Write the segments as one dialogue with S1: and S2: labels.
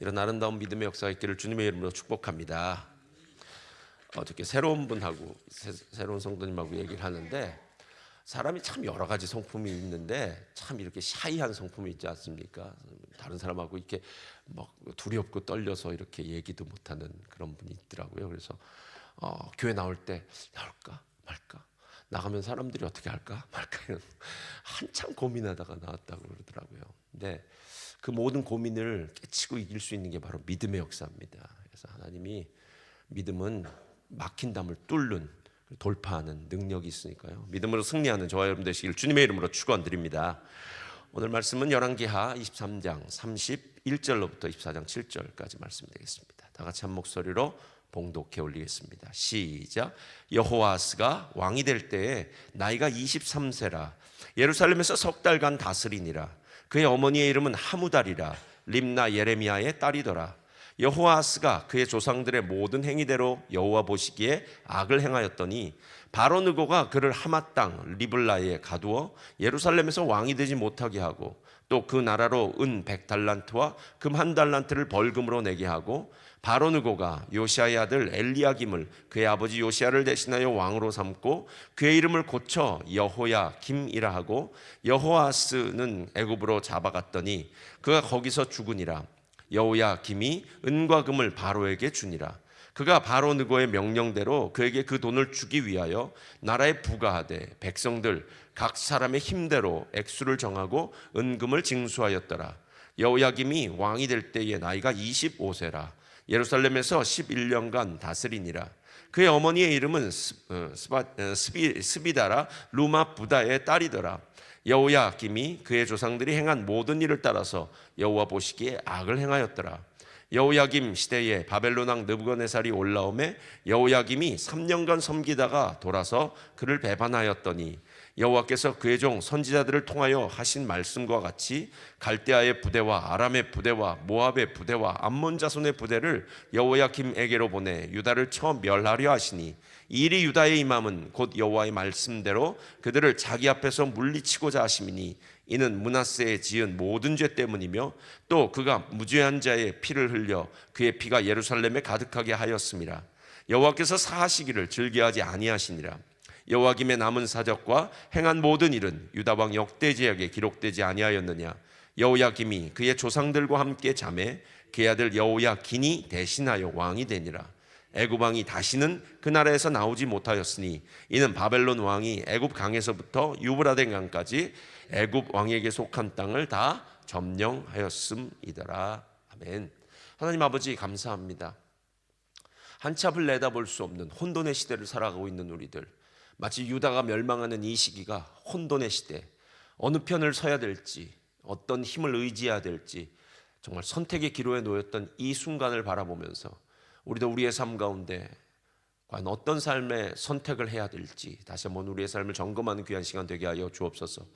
S1: 이런 아름다운 믿음의 역사가 있기를 주님의 이름으로 축복합니다. 어저께 새로운 분하고 새, 새로운 성도님하고 얘기를 하는데 사람이 참 여러 가지 성품이 있는데 참 이렇게 샤이한 성품이 있지 않습니까? 다른 사람하고 이렇게 막 두렵고 떨려서 이렇게 얘기도 못하는 그런 분이 있더라고요. 그래서 어, 교회 나올 때 나올까 말까 나가면 사람들이 어떻게 할까 말까 이런 한참 고민하다가 나왔다고 그러더라고요. 근데 그 모든 고민을 깨치고 이길 수 있는 게 바로 믿음의 역사입니다. 그래서 하나님이 믿음은 막힌 담을 뚫는 돌파하는 능력이 있으니까요. 믿음으로 승리하는 저와 여러분 되시길 주님의 이름으로 축원드립니다. 오늘 말씀은 열왕기하 23장 31절로부터 24장 7절까지 말씀 되겠습니다. 다 같이 한 목소리로 봉독해 올리겠습니다. 시작. 여호아스가 왕이 될 때에 나이가 23세라 예루살렘에서 석 달간 다스리니라 그의 어머니의 이름은 하무달이라. 림나 예레미야의 딸이더라. 여호아스가 그의 조상들의 모든 행위대로 여호와 보시기에 악을 행하였더니 바로 느고가 그를 하마 땅 리블라에 가두어 예루살렘에서 왕이 되지 못하게 하고 또 그 나라로 은 백달란트와 금 한 달란트를 벌금으로 내게 하고 바로 느고가 요시아의 아들 엘리야김을 그의 아버지 요시아를 대신하여 왕으로 삼고 그의 이름을 고쳐 여호야 김이라 하고 여호아스는 애굽으로 잡아갔더니 그가 거기서 죽으니라. 여호야 김이 은과 금을 바로에게 주니라. 그가 바로 느고의 명령대로 그에게 그 돈을 주기 위하여 나라에 부가하되 백성들 각 사람의 힘대로 액수를 정하고 은금을 징수하였더라. 여호야김이 왕이 될 때의 나이가 25세라 예루살렘에서 11년간 다스리니라 그의 어머니의 이름은 스- 어, 어, 스비, 스비 다라 루마 부다의 딸이더라 여호야 김이 그의 조상들이 행한 모든 일을 따라서 여호와 보시기에 악을 행하였더라. 여호야김 시대에 바벨론 왕 느부갓네살이 올라오매 여호야김이 3년간 섬기다가 돌아서 그를 배반하였더니 여호와께서 그의 종 선지자들을 통하여 하신 말씀과 같이 갈대아의 부대와 아람의 부대와 모압의 부대와 암몬 자손의 부대를 여호야김에게로 보내 유다를 처음 멸하려 하시니 이 일이 유다의 임함은 곧 여호와의 말씀대로 그들을 자기 앞에서 물리치고자 하심이니 이는 문하세에 지은 모든 죄 때문이며 또 그가 무죄한 자의 피를 흘려 그의 피가 예루살렘에 가득하게 하였음이라 여호와께서 사하시기를 즐겨하지 아니하시니라 여호와김의 남은 사적과 행한 모든 일은 유다 왕 역대 제약에 기록되지 아니하였느냐? 여호야김이 그의 조상들과 함께 잠에 그의 아들 여호야긴이 대신하여 왕이 되니라. 애굽 왕이 다시는 그 나라에서 나오지 못하였으니 이는 바벨론 왕이 애굽 강에서부터 유브라데 강까지 애굽 왕에게 속한 땅을 다 점령하였음이더라. 아멘. 하나님 아버지 감사합니다. 한참을 내다볼 수 없는 혼돈의 시대를 살아가고 있는 우리들 마치 유다가 멸망하는 이 시기가 혼돈의 시대 어느 편을 서야 될지 어떤 힘을 의지해야 될지 정말 선택의 기로에 놓였던 이 순간을 바라보면서 우리도 우리의 삶 가운데 과연 어떤 삶의 선택을 해야 될지 다시 한번 우리의 삶을 점검하는 귀한 시간 되게 하여 주옵소서.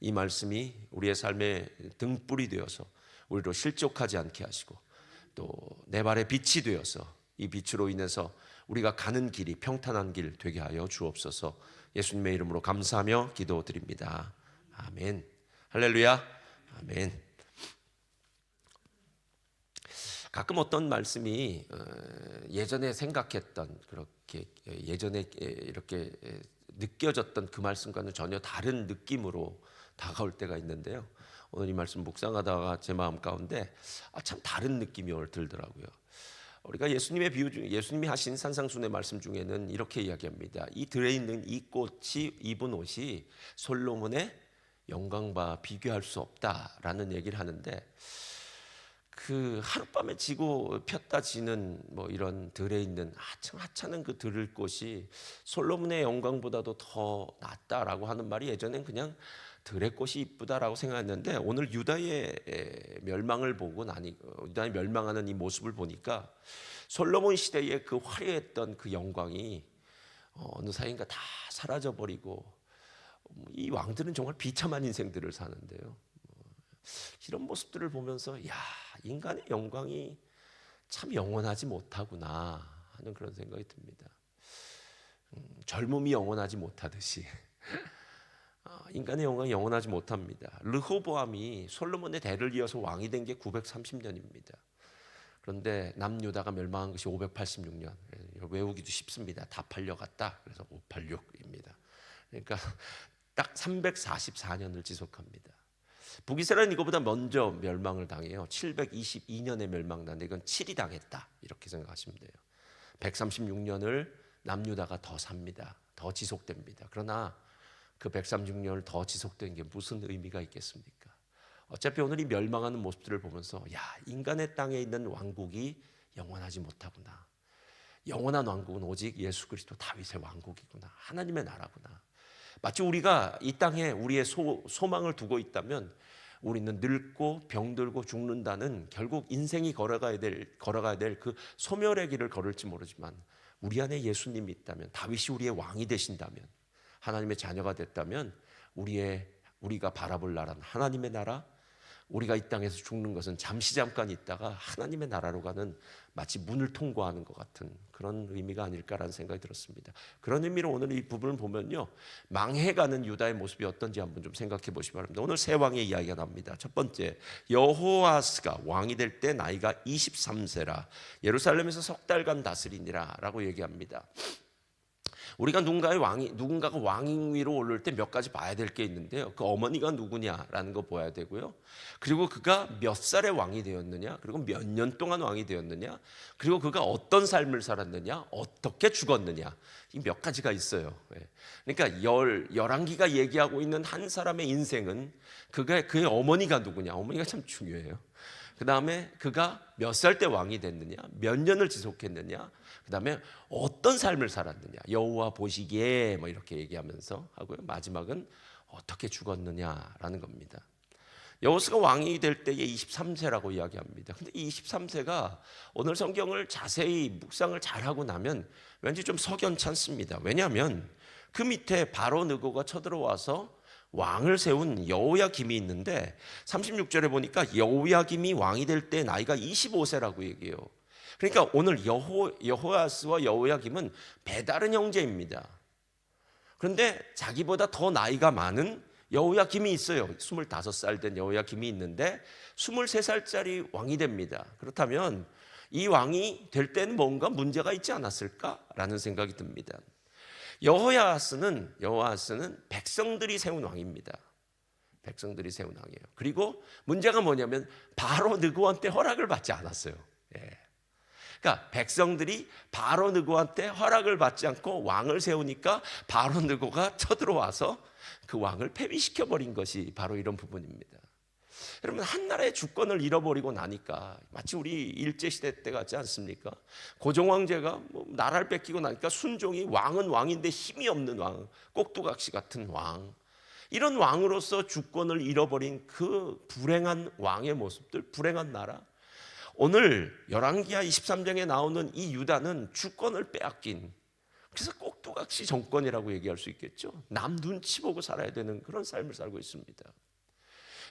S1: 이 말씀이 우리의 삶의 등불이 되어서 우리로 실족하지 않게 하시고 또 내 발의 빛이 되어서 이 빛으로 인해서 우리가 가는 길이 평탄한 길 되게 하여 주옵소서. 예수님의 이름으로 감사하며 기도드립니다. 아멘. 할렐루야. 아멘. 가끔 어떤 말씀이 어, 예전에 생각했던 그렇게 예전에 이렇게 느껴졌던 그 말씀과는 전혀 다른 느낌으로 다가올 때가 있는데요. 오늘 이 말씀 묵상하다가 제 마음 가운데 아, 참 다른 느낌이 오늘 들더라고요. 우리가 예수님의 비유 중 예수님이 하신 산상순의 말씀 중에는 이렇게 이야기합니다. 이 들에 있는 이 꽃이 입은 옷이 솔로몬의 영광과 비교할 수 없다라는 얘기를 하는데 그 하룻밤에 지고 폈다 지는 뭐 이런 들에 있는 하찮 하찮은 그 들을 꽃이 솔로몬의 영광보다도 더 낫다라고 하는 말이 예전엔 그냥 들의 꽃이 이쁘다라고 생각했는데 오늘 유다의 멸망을 보고 나니 유다의 멸망하는 이 모습을 보니까 솔로몬 시대의 그 화려했던 그 영광이 어느 사이인가 다 사라져 버리고 이 왕들은 정말 비참한 인생들을 사는데요. 이런 모습들을 보면서 야 인간의 영광이 참 영원하지 못하구나 하는 그런 생각이 듭니다. 음, 젊음이 영원하지 못하듯이 아, 인간의 영광이 영원하지 못합니다. 르호보암이 솔로몬의 대를 이어서 왕이 된 게 930년입니다. 그런데 남유다가 멸망한 것이 586년. 외우기도 쉽습니다. 다 팔려갔다. 그래서 586입니다. 그러니까 딱 344년을 지속합니다. 북이스라엘은 이거보다 먼저 멸망을 당해요. 722년에 멸망당는데 이건 7이 당했다. 이렇게 생각하시면 돼요. 136년을 남유다가 더 삽니다. 더 지속됩니다. 그러나 그 136년을 더 지속된 게 무슨 의미가 있겠습니까? 어차피 오늘 이 멸망하는 모습들을 보면서 야 인간의 땅에 있는 왕국이 영원하지 못하구나. 영원한 왕국은 오직 예수 그리스도 다윗의 왕국이구나. 하나님의 나라구나. 마치 우리가 이 땅에 우리의 소, 소망을 두고 있다면 우리는 늙고 병들고 죽는다는 결국 인생이 걸어가야 될 걸어가야 될 그 소멸의 길을 걸을지 모르지만 우리 안에 예수님이 있다면 다윗이 우리의 왕이 되신다면 하나님의 자녀가 됐다면 우리의 우리가 바라볼 나라는 하나님의 나라 우리가 이 땅에서 죽는 것은 잠시 잠깐 있다가 하나님의 나라로 가는 마치 문을 통과하는 것 같은 그런 의미가 아닐까라는 생각이 들었습니다. 그런 의미로 오늘 이 부분을 보면요. 망해가는 유다의 모습이 어떤지 한번 좀 생각해 보시기 바랍니다. 오늘 세 왕의 이야기가 나옵니다. 첫 번째, 여호아스가 왕이 될 때 나이가 23세라 예루살렘에서 석 달간 다스리니라 라고 얘기합니다. 우리가 누군가의 왕이 누군가가 왕 위로 오를 때 몇 가지 봐야 될 게 있는데요. 그 어머니가 누구냐라는 거 봐야 되고요. 그리고 그가 몇 살의 왕이 되었느냐, 그리고 몇 년 동안 왕이 되었느냐, 그리고 그가 어떤 삶을 살았느냐, 어떻게 죽었느냐 이 몇 가지가 있어요. 예. 그러니까 열 열왕기가 얘기하고 있는 한 사람의 인생은 그가 그의 어머니가 누구냐, 어머니가 참 중요해요. 그 다음에 그가 몇 살 때 왕이 됐느냐, 몇 년을 지속했느냐, 그 다음에 어떤 삶을 살았느냐, 여호와 보시기에 뭐 이렇게 얘기하면서 하고요. 마지막은 어떻게 죽었느냐라는 겁니다. 여호스가 왕이 될 때에 23세라고 이야기합니다. 근데 이 23세가 오늘 성경을 자세히 묵상을 잘 하고 나면 왠지 좀 석연찮습니다. 왜냐하면 그 밑에 바로 느고가 쳐들어와서 왕을 세운 여호야김이 있는데 36절에 보니까 여호야김이 왕이 될 때 나이가 25세라고 얘기해요. 그러니까 오늘 여호 여호야스와 여호야김은 배다른 형제입니다. 그런데 자기보다 더 나이가 많은 여호야김이 있어요. 25살 된 여호야김이 있는데 23살짜리 왕이 됩니다. 그렇다면 이 왕이 될 때는 뭔가 문제가 있지 않았을까라는 생각이 듭니다. 여호야스는 여호야스는 백성들이 세운 왕입니다. 백성들이 세운 왕이에요. 그리고 문제가 뭐냐면 바로 느고한테 허락을 받지 않았어요. 예. 그러니까 백성들이 바로 느고한테 허락을 받지 않고 왕을 세우니까 바로 느고가 쳐들어와서 그 왕을 폐위시켜 버린 것이 바로 이런 부분입니다. 여러분 한 나라의 주권을 잃어버리고 나니까 마치 우리 일제 시대 때 같지 않습니까? 고종 황제가 뭐 나라를 뺏기고 나니까 순종이 왕은 왕인데 힘이 없는 왕, 꼭두각시 같은 왕. 이런 왕으로서 주권을 잃어버린 그 불행한 왕의 모습들, 불행한 나라. 오늘 열왕기하 23장에 나오는 이 유다는 주권을 빼앗긴 그래서 꼭두각시 정권이라고 얘기할 수 있겠죠. 남 눈치 보고 살아야 되는 그런 삶을 살고 있습니다.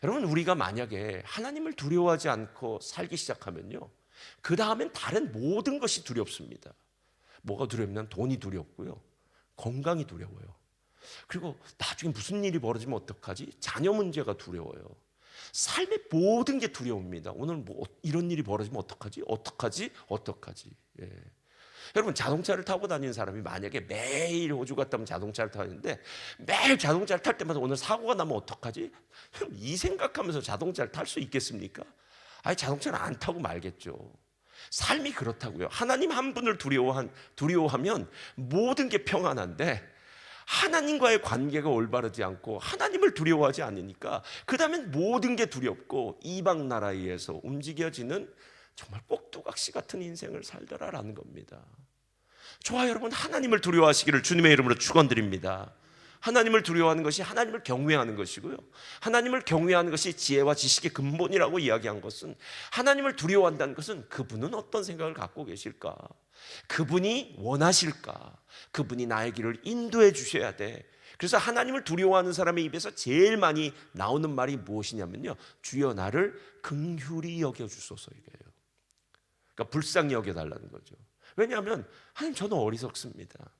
S1: 여러분 우리가 만약에 하나님을 두려워하지 않고 살기 시작하면요. 그 다음엔 다른 모든 것이 두렵습니다. 뭐가 두렵냐면 돈이 두렵고요. 건강이 두려워요. 그리고 나중에 무슨 일이 벌어지면 어떡하지? 자녀 문제가 두려워요. 삶의 모든 게 두려웁니다. 오늘 뭐 이런 일이 벌어지면 어떡하지? 어떡하지? 어떡하지? 예. 여러분 자동차를 타고 다니는 사람이 만약에 매일 호주 갔다 오면 자동차를 타는데 매일 자동차를 탈 때마다 오늘 사고가 나면 어떡하지? 이 생각하면서 자동차를 탈 수 있겠습니까? 아니 자동차를 안 타고 말겠죠. 삶이 그렇다고요. 하나님 한 분을 두려워한 두려워하면 모든 게 평안한데 하나님과의 관계가 올바르지 않고 하나님을 두려워하지 않으니까 그 다음엔 모든 게 두렵고 이방 나라에 의해서 움직여지는 정말 꼭두각시 같은 인생을 살더라라는 겁니다. 좋아 여러분 하나님을 두려워하시기를 주님의 이름으로 축원드립니다. 하나님을 두려워하는 것이 하나님을 경외하는 것이고요. 하나님을 경외하는 것이 지혜와 지식의 근본이라고 이야기한 것은 하나님을 두려워한다는 것은 그분은 어떤 생각을 갖고 계실까? 그분이 원하실까? 그분이 나의 길을 인도해 주셔야 돼. 그래서 하나님을 두려워하는 사람의 입에서 제일 많이 나오는 말이 무엇이냐면요. 주여 나를 긍휼히 여겨 주소서 이거예요. 그러니까 불쌍히 여겨 달라는 거죠. 왜냐하면 하나님 저는 어리석습니다.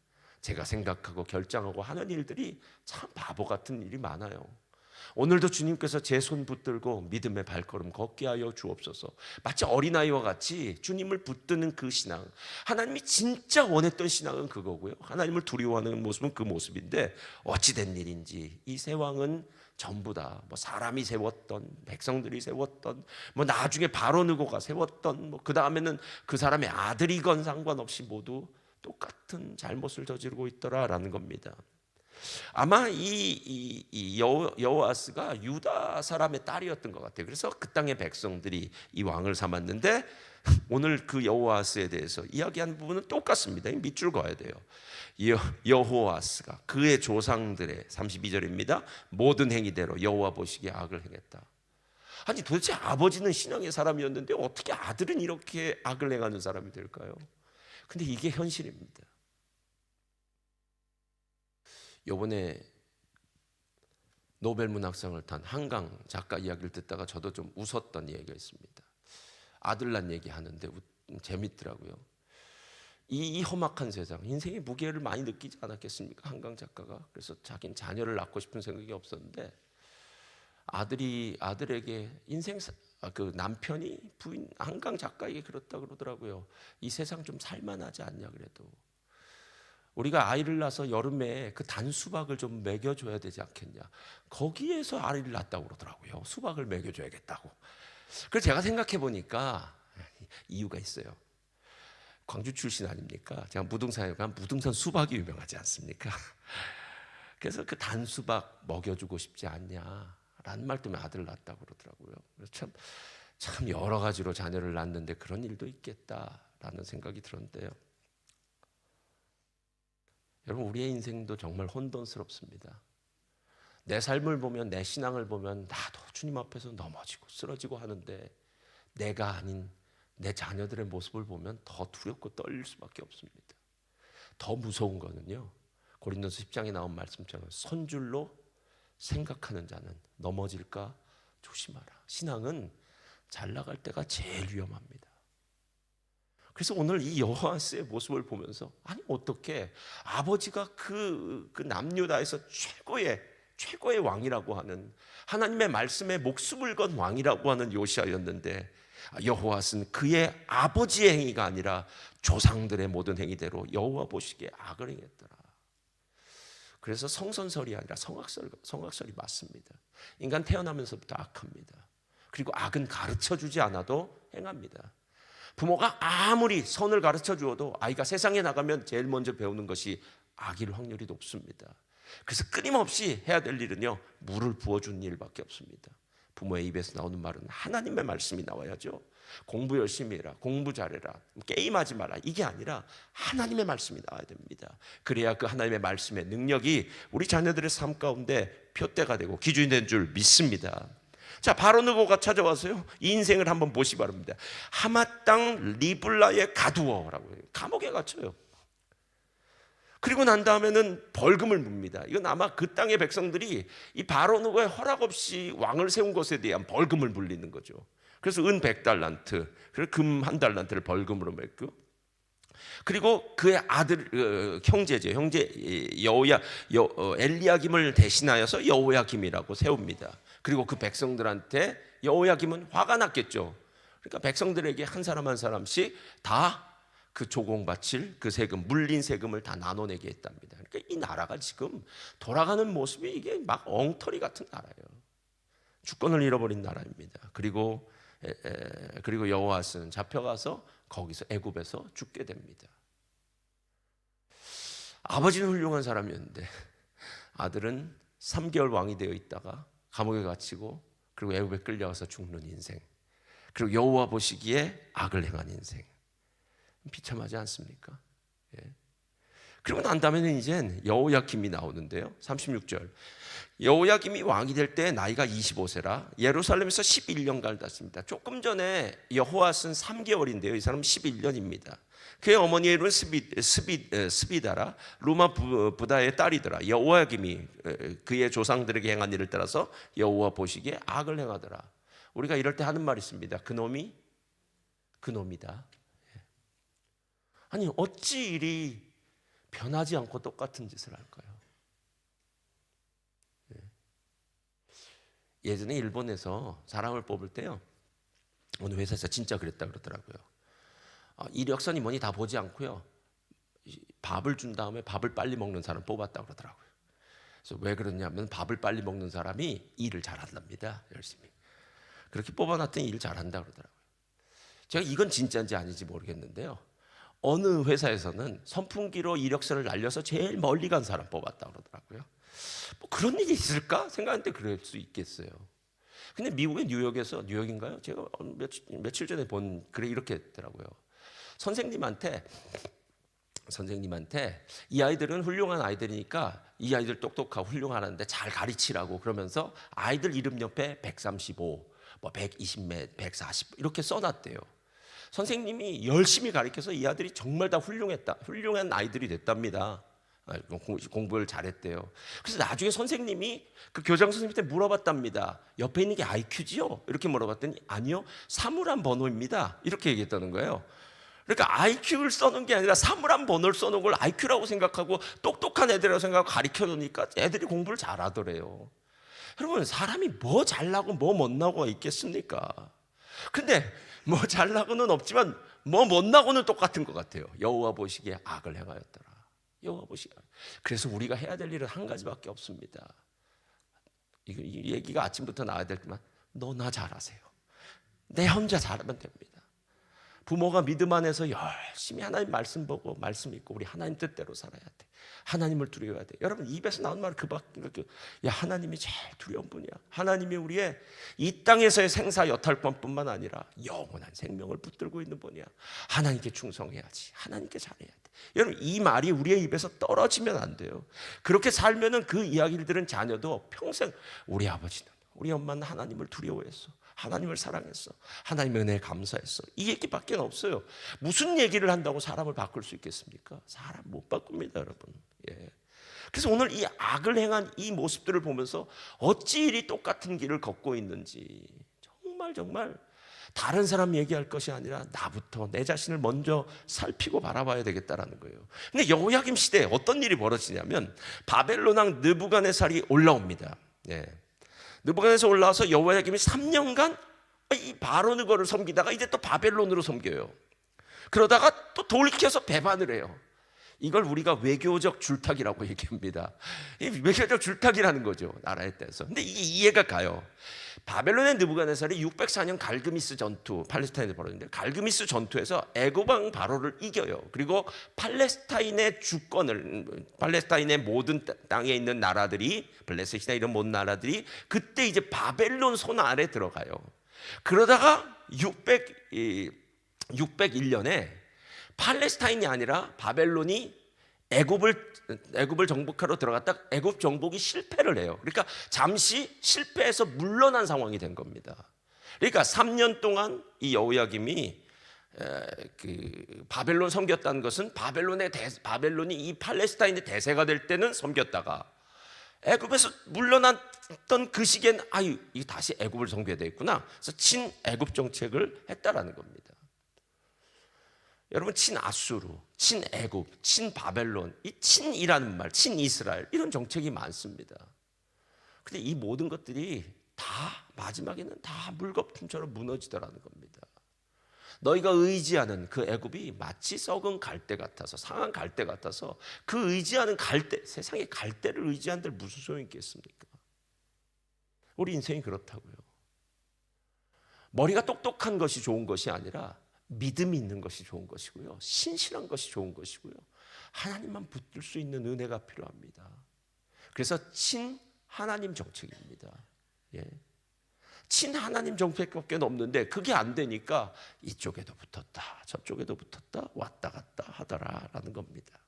S1: 제가 생각하고 결정하고 하는 일들이 참 바보 같은 일이 많아요. 오늘도 주님께서 제 손 붙들고 믿음의 발걸음 걷게 하여 주옵소서. 마치 어린아이와 같이 주님을 붙드는 그 신앙. 하나님이 진짜 원했던 신앙은 그거고요. 하나님을 두려워하는 모습은 그 모습인데 어찌된 일인지 이 세 왕은 전부 다 뭐 사람이 세웠던 백성들이 세웠던 뭐 나중에 바로 느고가 세웠던 뭐 그 다음에는 그 사람의 아들이건 상관없이 모두 똑같은 잘못을 저지르고 있더라라는 겁니다. 아마 이, 이, 이 여, 여호아스가 유다 사람의 딸이었던 것 같아요. 그래서 그 땅의 백성들이 이 왕을 삼았는데 오늘 그 여호아스에 대해서 이야기한 부분은 똑같습니다. 밑줄 그어야 돼요. 여, 여호아스가 그의 조상들의 32절입니다. 모든 행위대로 여호와 보시기에 악을 행했다. 아니 도대체 아버지는 신앙의 사람이었는데 어떻게 아들은 이렇게 악을 행하는 사람이 될까요? 근데 이게 현실입니다. 요번에 노벨 문학상을 탄 한강 작가 이야기를 듣다가 저도 좀 웃었던 얘기가 있습니다. 아들 난 얘기 하는데 웃- 재밌더라고요. 이, 이 험악한 세상, 인생의 무게를 많이 느끼지 않았겠습니까? 한강 작가가. 그래서 자기는 자녀를 낳고 싶은 생각이 없었는데 아들이 아들에게 인생 사- 아, 그 남편이 부인 한강 작가에게 그렇다 그러더라고요. 이 세상 좀 살만하지 않냐 그래도. 우리가 아이를 낳아서 여름에 그 단수박을 좀 먹여줘야 되지 않겠냐. 거기에서 아이를 낳았다고 그러더라고요. 수박을 먹여줘야겠다고. 그래서 제가 생각해 보니까 이유가 있어요. 광주 출신 아닙니까? 제가 무등산에 가면 무등산 수박이 유명하지 않습니까? 그래서 그 단수박 먹여주고 싶지 않냐 라는 말 때문에 아들을 낳았다고 그러더라고요. 그래서 참, 참 여러 가지로 자녀를 낳는데 그런 일도 있겠다라는 생각이 들었는데요. 여러분 우리의 인생도 정말 혼돈스럽습니다. 내 삶을 보면 내 신앙을 보면 나도 주님 앞에서 넘어지고 쓰러지고 하는데 내가 아닌 내 자녀들의 모습을 보면 더 두렵고 떨릴 수밖에 없습니다. 더 무서운 거는요. 고린도서 10장에 나온 말씀처럼 선줄로 생각하는 자는 넘어질까 조심하라. 신앙은 잘 나갈 때가 제일 위험합니다. 그래서 오늘 이 여호와스의 모습을 보면서 아니 어떻게 아버지가 그, 그 남유다에서 최고의 최고의 왕이라고 하는 하나님의 말씀에 목숨을 건 왕이라고 하는 요시아였는데 여호와스는 그의 아버지의 행위가 아니라 조상들의 모든 행위대로 여호와 보시기에 악을 행했더라. 그래서 성선설이 아니라 성악설, 성악설이 맞습니다. 인간 태어나면서부터 악합니다. 그리고 악은 가르쳐 주지 않아도 행합니다. 부모가 아무리 선을 가르쳐 주어도 아이가 세상에 나가면 제일 먼저 배우는 것이 악일 확률이 높습니다. 그래서 끊임없이 해야 될 일은요, 물을 부어주는 일밖에 없습니다. 부모의 입에서 나오는 말은 하나님의 말씀이 나와야죠. 공부 열심히 해라, 공부 잘해라, 게임하지 마라. 이게 아니라 하나님의 말씀이 나와야 됩니다. 그래야 그 하나님의 말씀의 능력이 우리 자녀들의 삶 가운데 표대가 되고 기준이 된 줄 믿습니다. 자, 바로 느고가 찾아와서요. 이 인생을 한번 보시 기 바랍니다. 하마 땅 리블라에 가두어라고 해요. 감옥에 갇혀요. 그리고 난 다음에는 벌금을 묻니다. 이건 아마 그 땅의 백성들이 이 바로 느고의 허락 없이 왕을 세운 것에 대한 벌금을 물리는 거죠. 그래서 은 100달란트, 그리고 금한 달란트를 벌금으로 맺고 그리고 그의 아들 어, 형제죠. 형제 여호야 여, 어, 엘리야김을 대신하여서 여호야김이라고 세웁니다. 그리고 그 백성들한테 여호야김은 화가 났겠죠. 그러니까 백성들에게 한 사람 한 사람씩 다 그 조공 바칠 그 세금 물린 세금을 다 나눠내게 했답니다. 그러니까 이 나라가 지금 돌아가는 모습이 이게 막 엉터리 같은 나라예요. 주권을 잃어버린 나라입니다. 그리고 에, 에, 그리고 여호와스는 잡혀가서 거기서 애굽에서 죽게 됩니다. 아버지는 훌륭한 사람이었는데 아들은 3개월 왕이 되어 있다가 감옥에 갇히고 그리고 애굽에 끌려와서 죽는 인생. 그리고 여호와 보시기에 악을 행한 인생. 비참하지 않습니까? 예. 그리고 난 다음에는 이젠 여호야김이 나오는데요. 36절. 여호야김이 왕이 될 때 나이가 25세라 예루살렘에서 11년간 잤습니다. 조금 전에 여호와스는 3개월인데요. 이 사람은 11년입니다. 그의 어머니의 이름은 스비, 스비, 스비다라 로마 부, 부다의 딸이더라. 여호야김이 그의 조상들에게 행한 일을 따라서 여호와 보시기에 악을 행하더라. 우리가 이럴 때 하는 말이 있습니다. 그놈이 그놈이다. 아니 어찌 일이 변하지 않고 똑같은 짓을 할까요? 예전에 일본에서 사람을 뽑을 때요. 어느 회사에서 진짜 그랬다 그러더라고요. 어, 이력서니 뭐니 다 보지 않고요. 이 밥을 준 다음에 밥을 빨리 먹는 사람 뽑았다 그러더라고요. 그래서 왜 그러냐면 밥을 빨리 먹는 사람이 일을 잘한답니다. 열심히. 그렇게 뽑아놨더니 일 잘한다 그러더라고요. 제가 이건 진짜인지 아닌지 모르겠는데요. 어느 회사에서는 선풍기로 이력서를 날려서 제일 멀리 간 사람 뽑았다 그러더라고요. 뭐 그런 일이 있을까 생각했는데 그럴 수 있겠어요. 근데 미국의 뉴욕에서 뉴욕인가요? 제가 며칠, 며칠 전에 본 글에 이렇게 했더라고요. 선생님한테 선생님한테 이 아이들은 훌륭한 아이들이니까 이 아이들 똑똑하고 훌륭하는데 잘 가르치라고 그러면서 아이들 이름 옆에 135, 뭐 120몇, 140 이렇게 써놨대요. 선생님이 열심히 가르쳐서 이 아들이 정말 다 훌륭했다, 훌륭한 아이들이 됐답니다. 아, 공- 공부를 잘했대요. 그래서 나중에 선생님이 그 교장 선생님한테 물어봤답니다. 옆에 있는 게 IQ지요? 이렇게 물어봤더니 아니요, 사물함 번호입니다. 이렇게 얘기했다는 거예요. 그러니까 IQ를 써는 게 아니라 사물함 번호를 써놓은 걸 IQ라고 생각하고 똑똑한 애들이라고 생각하고 가르쳐 놓으니까 애들이 공부를 잘하더래요. 여러분 사람이 뭐 잘나고 뭐 못나고가 있겠습니까? 근데 뭐 잘나고는 없지만 뭐 못나고는 똑같은 것 같아요. 여호와 보시기에 악을 행하였더라. 여호와 보시기에 그래서 우리가 해야 될 일은 한 가지밖에 없습니다. 이거 이 얘기가 아침부터 나와야 되지만 너나 잘하세요. 내 혼자 잘하면 됩니다. 부모가 믿음 안에서 열심히 하나님 말씀 보고 말씀 읽고 우리 하나님 뜻대로 살아야 돼. 하나님을 두려워야 돼. 여러분 입에서 나온 말 그밖에 야 하나님이 제일 두려운 분이야. 하나님이 우리의 이 땅에서의 생사 여탈권뿐만 아니라 영원한 생명을 붙들고 있는 분이야. 하나님께 충성해야지. 하나님께 잘해야 돼. 여러분 이 말이 우리의 입에서 떨어지면 안 돼요. 그렇게 살면은 그 이야기를 들은 자녀도 평생 우리 아버지는 우리 엄마는 하나님을 두려워했어. 하나님을 사랑했어. 하나님의 은혜에 감사했어. 이 얘기밖에 없어요. 무슨 얘기를 한다고 사람을 바꿀 수 있겠습니까? 사람 못 바꿉니다, 여러분. 예. 그래서 오늘 이 악을 행한 이 모습들을 보면서 어찌 이리 똑같은 길을 걷고 있는지 정말 정말 다른 사람 얘기할 것이 아니라 나부터 내 자신을 먼저 살피고 바라봐야 되겠다라는 거예요. 근데 여호야김 시대에 어떤 일이 벌어지냐면 바벨론 왕 느부갓네살이 올라옵니다. 예. 느부갓네살 올라와서 여호야김이 3년간 이 바로 그거를 섬기다가 이제 또 바벨론으로 섬겨요. 그러다가 또 돌이켜서 배반을 해요. 이걸 우리가 외교적 줄타기라고 얘기합니다. 이 외교적 줄타기라는 거죠. 나라에 대해서. 근데 이게 이해가 가요. 바벨론의 느부갓네살이 604년 갈그미스 전투 팔레스타인에 벌어졌는데 갈그미스 전투에서 애고방 바로를 이겨요. 그리고 팔레스타인의 주권을 팔레스타인의 모든 땅에 있는 나라들이 블레셋이나 이런 모든 나라들이 그때 이제 바벨론 손 아래 들어가요. 그러다가 600 이, 601년에 팔레스타인이 아니라 바벨론이 애굽을 애굽을 정복하러 들어갔다 애굽 정복이 실패를 해요. 그러니까 잠시 실패해서 물러난 상황이 된 겁니다. 그러니까 3년 동안 이 여호야김이 에, 그 바벨론 섬겼다는 것은 바벨론의 대, 바벨론이 이 팔레스타인의 대세가 될 때는 섬겼다가 애굽에서 물러났던 그 시기엔 아유 이 다시 애굽을 섬겨야 되겠구나. 그래서 친 애굽 정책을 했다라는 겁니다. 여러분 친아수르, 친애굽, 친바벨론, 이 친이라는 말, 친이스라엘 이런 정책이 많습니다. 근데 이 모든 것들이 다 마지막에는 다 물거품처럼 무너지더라는 겁니다. 너희가 의지하는 그 애굽이 마치 썩은 갈대 같아서 상한 갈대 같아서 그 의지하는 갈대 세상의 갈대를 의지한들 무슨 소용이 있겠습니까? 우리 인생이 그렇다고요. 머리가 똑똑한 것이 좋은 것이 아니라 믿음이 있는 것이 좋은 것이고요. 신실한 것이 좋은 것이고요. 하나님만 붙들 수 있는 은혜가 필요합니다. 그래서 친 하나님 정책입니다. 예. 친 하나님 정책밖에 없는데 그게 안 되니까 이쪽에도 붙었다, 저쪽에도 붙었다, 왔다 갔다 하더라라는 겁니다.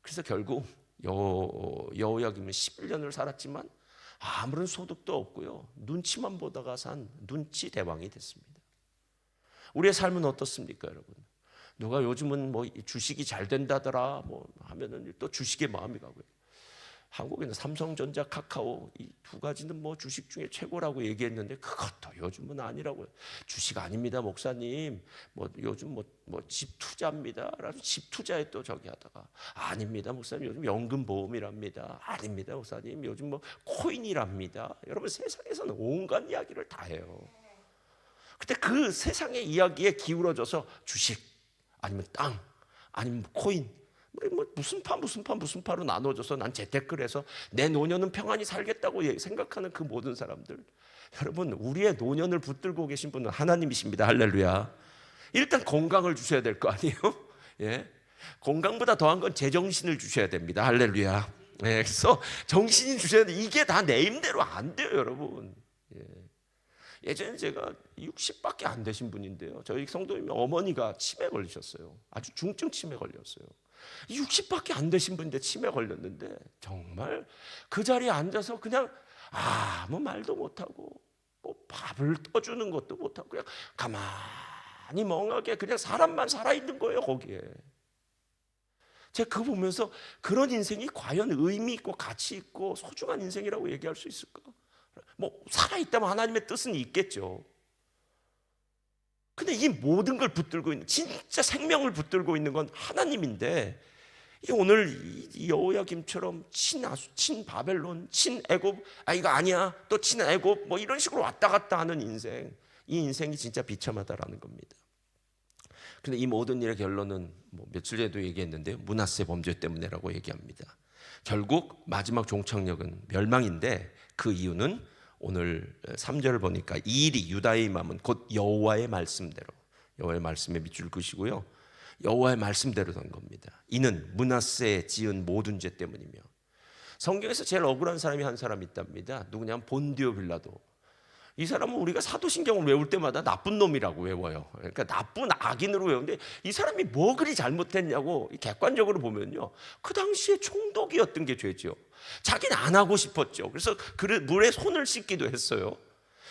S1: 그래서 결국 여 여호야김은 11년을 살았지만 아무런 소득도 없고요. 눈치만 보다가 산 눈치 대왕이 됐습니다. 우리의 삶은 어떻습니까, 여러분? 누가 요즘은 뭐 주식이 잘 된다더라 뭐 하면은 또 주식에 마음이 가고요. 한국에는 삼성전자, 카카오 이 두 가지는 뭐 주식 중에 최고라고 얘기했는데 그것도 요즘은 아니라고요. 주식 아닙니다, 목사님. 뭐 요즘 뭐 뭐 집 투자입니다. 라서 집 투자에 또 저기 하다가 아닙니다, 목사님. 요즘 연금 보험이랍니다. 아닙니다, 목사님. 요즘 뭐 코인이랍니다. 여러분 세상에서는 온갖 이야기를 다 해요. 근데 그 세상의 이야기에 기울어져서 주식 아니면 땅 아니면 코인 뭐, 뭐 무슨 파 무슨 파 무슨 파로 나눠져서 난 재테크를 해서 내 노년은 평안히 살겠다고 예- 생각하는 그 모든 사람들. 여러분 우리의 노년을 붙들고 계신 분은 하나님이십니다. 할렐루야. 일단 건강을 주셔야 될 거 아니에요? 예. 건강보다 더한 건 제정신을 주셔야 됩니다. 할렐루야. 예, 그래서 정신이 주셔야 돼. 이게 다 내 힘대로 안 돼요 여러분 예. 예전에 제가 60밖에 안 되신 분인데요. 저희 성도님 어머니가 치매 걸리셨어요. 아주 중증 치매 걸렸어요. 60밖에 안 되신 분인데 치매 걸렸는데 정말 그 자리에 앉아서 그냥 아무 말도 못하고 뭐 밥을 떠주는 것도 못하고 그냥 가만히 멍하게 그냥 사람만 살아있는 거예요 거기에. 제가 그거 보면서 그런 인생이 과연 의미 있고 가치 있고 소중한 인생이라고 얘기할 수 있을까? 뭐 살아있다면 하나님의 뜻은 있겠죠. 근데 이 모든 걸 붙들고 있는 진짜 생명을 붙들고 있는 건 하나님인데 이 오늘 이 여호야김처럼 친아수, 친바벨론, 친애굽 아 이거 아니야 또 친애굽 뭐 이런 식으로 왔다 갔다 하는 인생 이 인생이 진짜 비참하다라는 겁니다. 근데 이 모든 일의 결론은 뭐 며칠 전에도 얘기했는데요. 문하세 범죄 때문에라고 얘기합니다. 결국 마지막 종착역은 멸망인데 그 이유는 오늘 3절을 보니까 이 일이 유다의 마음은 곧 여호와의 말씀대로 여호와의 말씀에 밑줄 그시고요. 여호와의 말씀대로 된 겁니다. 이는 문하세 지은 모든 죄 때문이며 성경에서 제일 억울한 사람이 한 사람 있답니다. 누구냐면 본디오 빌라도. 이 사람은 우리가 사도신경을 외울 때마다 나쁜 놈이라고 외워요. 그러니까 나쁜 악인으로 외우는데 이 사람이 뭐 그리 잘못했냐고 객관적으로 보면요. 그 당시에 총독이었던 게 죄죠. 자기는 안 하고 싶었죠. 그래서 그 물에 손을 씻기도 했어요.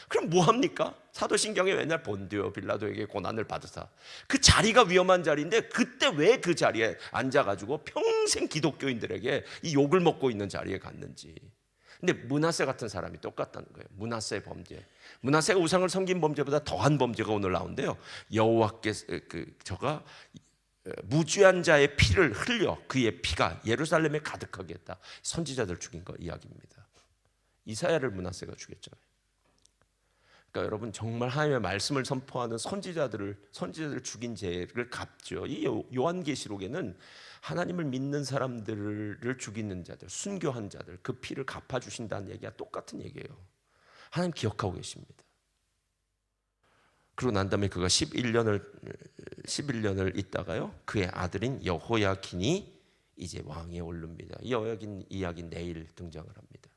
S1: 그럼 뭐 합니까? 사도신경에 맨날 본디오 빌라도에게 고난을 받으사 그 자리가 위험한 자리인데 그때 왜 그 자리에 앉아가지고 평생 기독교인들에게 이 욕을 먹고 있는 자리에 갔는지 근데 문하세 같은 사람이 똑같다는 거예요. 문하세의 범죄. 문하세가 우상을 섬긴 범죄보다 더한 범죄가 오늘 나온대요. 여호와께 그 저가 무죄한 자의 피를 흘려 그의 피가 예루살렘에 가득하게 했다. 선지자들 죽인 거 이야기입니다. 이사야를 문하세가 죽였잖아요. 그러니까 여러분 정말 하나님의 말씀을 선포하는 선지자들을 선지자들 죽인 죄를 갚죠. 이 요- 요한계시록에는 하나님을 믿는 사람들을 죽이는 자들, 순교한 자들 그 피를 갚아 주신다는 얘기가 똑같은 얘기예요. 하나님 기억하고 계십니다. 그리고 난 다음에 그가 11년을 11년을 있다가요. 그의 아들인 여호야긴이 이제 왕에 오릅니다. 이 여호야긴 이야기 내일 등장을 합니다.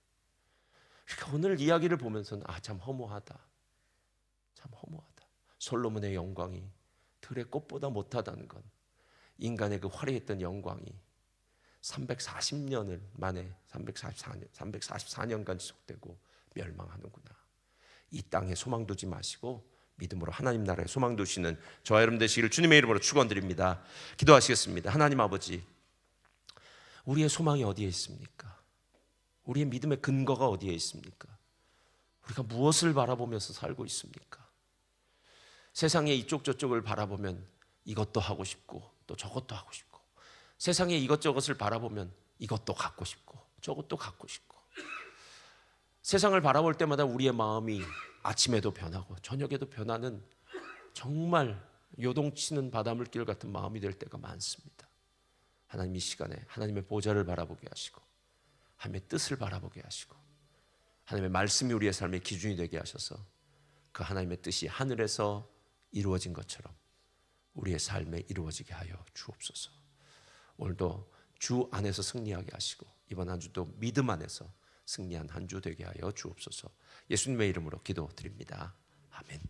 S1: 그러니까 오늘 이야기를 보면서는 아 참 허무하다. 참 허무하다. 솔로몬의 영광이 들의 꽃보다 못하다는 건 인간의 그 화려했던 영광이 340년을 만에 344년 344년간 지속되고 멸망하는구나. 이 땅에 소망 두지 마시고 믿음으로 하나님 나라에 소망 두시는 저와 여러분 되시기를 주님의 이름으로 축원드립니다. 기도하시겠습니다. 하나님 아버지 우리의 소망이 어디에 있습니까? 우리의 믿음의 근거가 어디에 있습니까? 우리가 무엇을 바라보면서 살고 있습니까? 세상의 이쪽 저쪽을 바라보면 이것도 하고 싶고 또 저것도 하고 싶고 세상의 이것저것을 바라보면 이것도 갖고 싶고 저것도 갖고 싶고 세상을 바라볼 때마다 우리의 마음이 아침에도 변하고 저녁에도 변하는 정말 요동치는 바닷물길 같은 마음이 될 때가 많습니다. 하나님 이 시간에 하나님의 보좌를 바라보게 하시고 하나님의 뜻을 바라보게 하시고 하나님의 말씀이 우리의 삶의 기준이 되게 하셔서 그 하나님의 뜻이 하늘에서 이루어진 것처럼 우리의 삶에 이루어지게 하여 주옵소서. 오늘도 주 안에서 승리하게 하시고 이번 한 주도 믿음 안에서 승리한 한 주 되게 하여 주옵소서. 예수님의 이름으로 기도드립니다. 아멘.